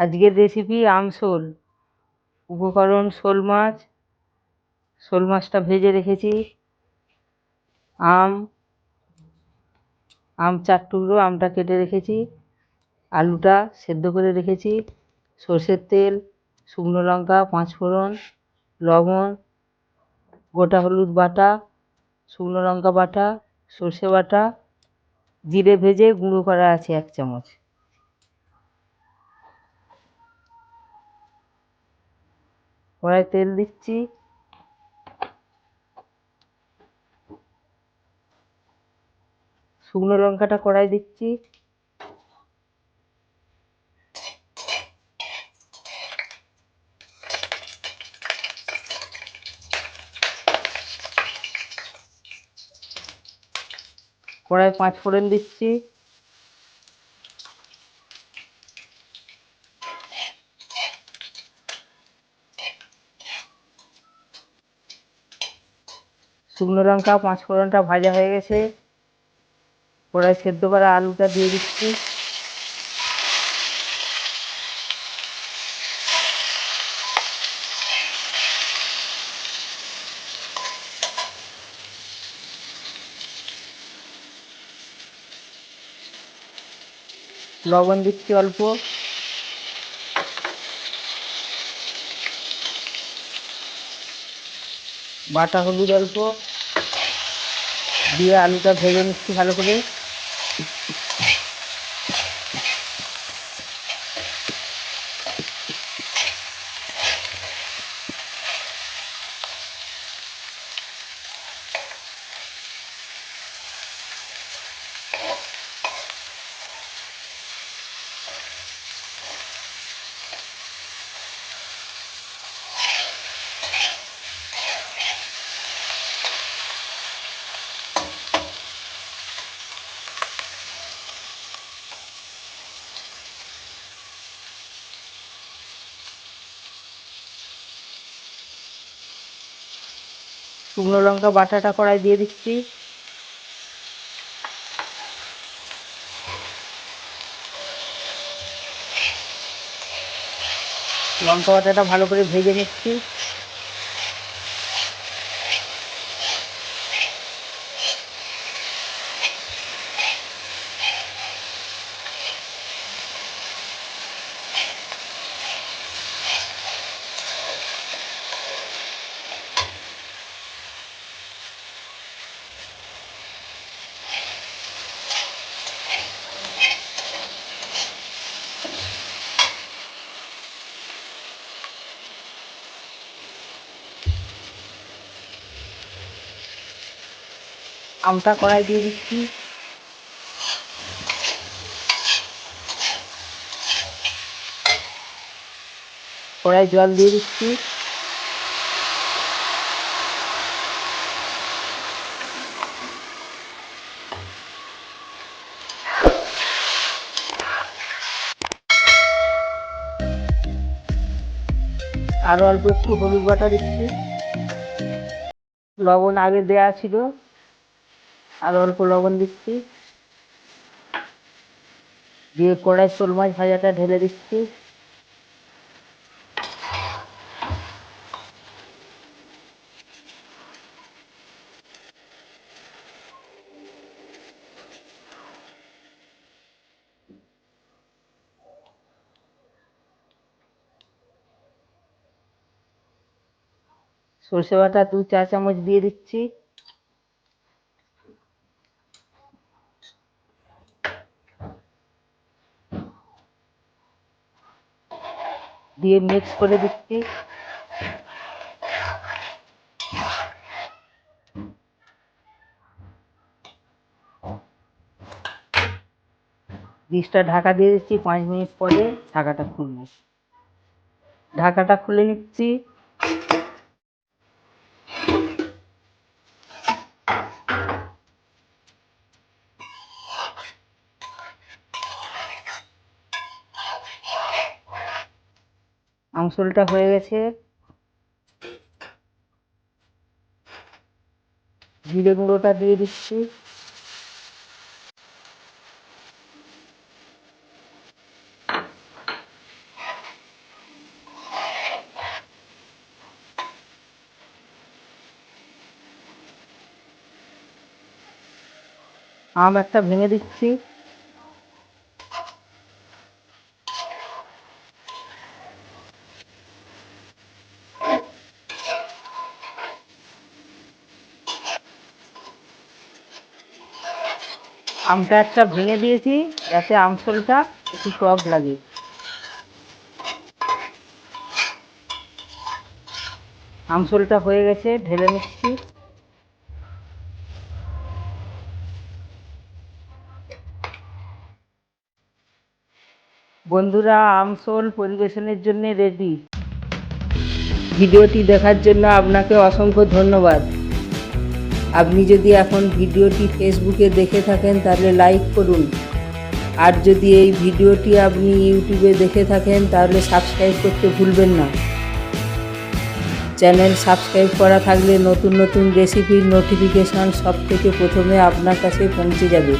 আজকের রেসিপি আমশোল উপকরণ শোল মাছ। শোল মাছটা ভেজে রেখেছি। আম আম চার টুকরো, আমটা কেটে রেখেছি। আলুটা সেদ্ধ করে রেখেছি। সর্ষের তেল, শুকনো লঙ্কা, পাঁচ ফোড়ন, লবণ, গোটা হলুদ বাটা, শুকনো লঙ্কা বাটা, সর্ষে বাটা, জিরে ভেজে গুঁড়ো করা আছে এক চামচ। কড়াই তেল দিচ্ছি। শুকনো লঙ্কাটা কড়াই দিচ্ছি। কড়াই পাঁচ ফোড়ন দিচ্ছি। শুকনো লঙ্কা, পাঁচ ফোড়নটা ভাজা হয়ে গেছে। কড়াই সেদ্ধ করা আলুটা দিয়ে দিচ্ছি। লবণ দিচ্ছি অল্প। বাটা হলুদ অল্প। দিয়ে আলুটা ভেজে নিচ্ছি ভালো করে। শুকনো লঙ্কা বাটাটা কড়াই দিয়ে দিচ্ছি। লঙ্কা বাটাটা ভালো করে ভেজে নিচ্ছি। আমটা কড়াই দিয়ে দিচ্ছি। কড়াই জল দিয়ে দিচ্ছি। আরও অল্প একটু হলুদ বাটা দিচ্ছি। লবণ আগে দেয়া ছিল। আর অল্প লবণ দিচ্ছি। দিয়ে কড়াই শোল মাছ ভাজাটা ঢেলে দিচ্ছি। সর্ষে বাটা দু চা চামচ দিয়ে দিচ্ছি। দিয়ে মিক্স করে দিচ্ছি। ডিশটা ঢাকা দিয়ে দিচ্ছি পাঁচ মিনিট পরে, ঢাকাটা খুলবো। ঢাকাটা খুলে নিচ্ছি। আঁচলটা হয়ে গেছে। জিরে গুঁড়োটা দিয়ে দিচ্ছি। আম একটা ভেঙে দিচ্ছি। আমটা একটা ভেঙে দিয়েছি, যাতে আমসলটা একটু টক লাগে। আমসলটা হয়ে গেছে, ঢেলে নিচ্ছি। বন্ধুরা আমসল পরিবেশনের জন্য রেডি ভিডিওটি দেখার জন্য আপনাকে অসংখ্য ধন্যবাদ। আপনি যদি এখন ভিডিওটি ফেসবুকে দেখে থাকেন, তাহলে লাইক করুন। আর যদি এই ভিডিওটি আপনি ইউটিউবে দেখে থাকেন, তাহলে সাবস্ক্রাইব করতে ভুলবেন না। চ্যানেল সাবস্ক্রাইব করা থাকলে নতুন নতুন রেসিপির নোটিফিকেশন সব থেকে প্রথমে আপনার কাছে পৌঁছে যাবে।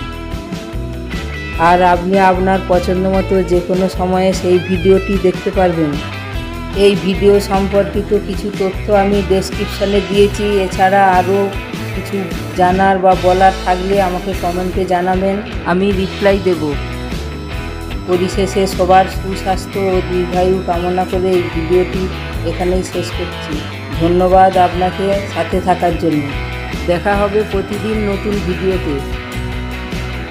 আর আপনি আপনার পছন্দ মতো যে কোনো সময়ে সেই ভিডিওটি দেখতে পারবেন। এই ভিডিও সম্পর্কিত কিছু তথ্য আমি ডেসক্রিপশানে দিয়েছি। এছাড়া আরও কিছু জানার বা বলার থাকলে আমাকে কমেন্টে জানাবেন, আমি রিপ্লাই দেব। পরিশেষে সবার সুস্বাস্থ্য ও দীর্ঘায়ু কামনা করে এই ভিডিওটি এখানেই শেষ করছি। ধন্যবাদ আপনাকে সাথে থাকার জন্য। দেখা হবে প্রতিদিন নতুন ভিডিওতে।